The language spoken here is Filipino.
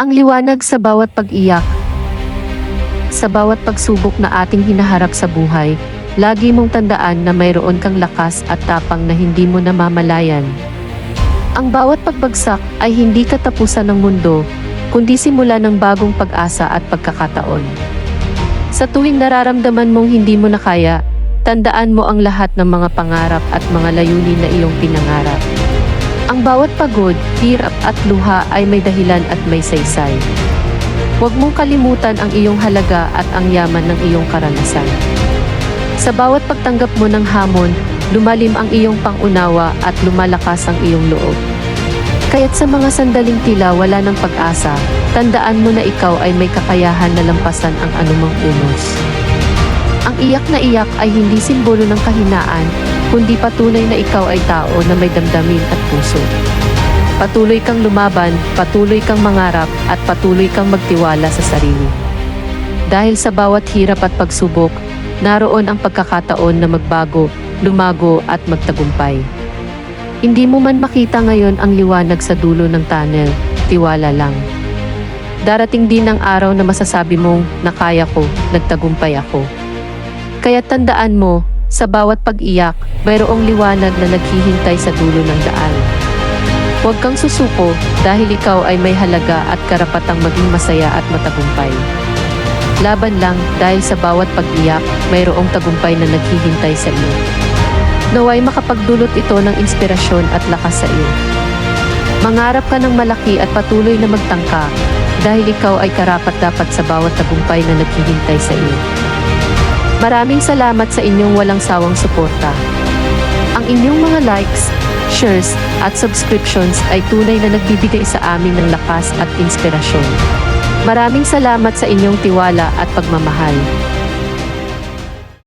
Ang liwanag sa bawat pag-iyak. Sa bawat pagsubok na ating hinaharap sa buhay, lagi mong tandaan na mayroon kang lakas at tapang na hindi mo namamalayan. Ang bawat pagbagsak ay hindi katapusan ng mundo, kundi simula ng bagong pag-asa at pagkakataon. Sa tuwing nararamdaman mong hindi mo na kaya, tandaan mo ang lahat ng mga pangarap at mga layunin na iyong pinangarap. Ang bawat pagod, hirap at luha ay may dahilan at may saysay. Huwag mong kalimutan ang iyong halaga at ang yaman ng iyong karanasan. Sa bawat pagtanggap mo ng hamon, lumalim ang iyong pangunawa at lumalakas ang iyong loob. Kaya't sa mga sandaling tila wala ng pag-asa, tandaan mo na ikaw ay may kakayahan na lampasan ang anumang unos. Ang iyak na iyak ay hindi simbolo ng kahinaan, kundi patunay na ikaw ay tao na may damdamin at puso. Patuloy kang lumaban, patuloy kang mangarap, at patuloy kang magtiwala sa sarili. Dahil sa bawat hirap at pagsubok, naroon ang pagkakataon na magbago, lumago at magtagumpay. Hindi mo man makita ngayon ang liwanag sa dulo ng tunnel, tiwala lang. Darating din ang araw na masasabi mong, nakaya ko, nagtagumpay ako. Kaya tandaan mo, sa bawat pag-iyak, mayroong liwanag na naghihintay sa dulo ng daan. Huwag kang susuko dahil ikaw ay may halaga at karapatang maging masaya at matagumpay. Laban lang dahil sa bawat pag-iyak, mayroong tagumpay na naghihintay sa iyo. Naway makapagdulot ito ng inspirasyon at lakas sa iyo. Mangarap ka ng malaki at patuloy na magtangka dahil ikaw ay karapat dapat sa bawat tagumpay na naghihintay sa iyo. Maraming salamat sa inyong walang sawang suporta. Inyong mga likes, shares, at subscriptions ay tunay na nagbibigay sa amin ng lakas at inspirasyon. Maraming salamat sa inyong tiwala at pagmamahal.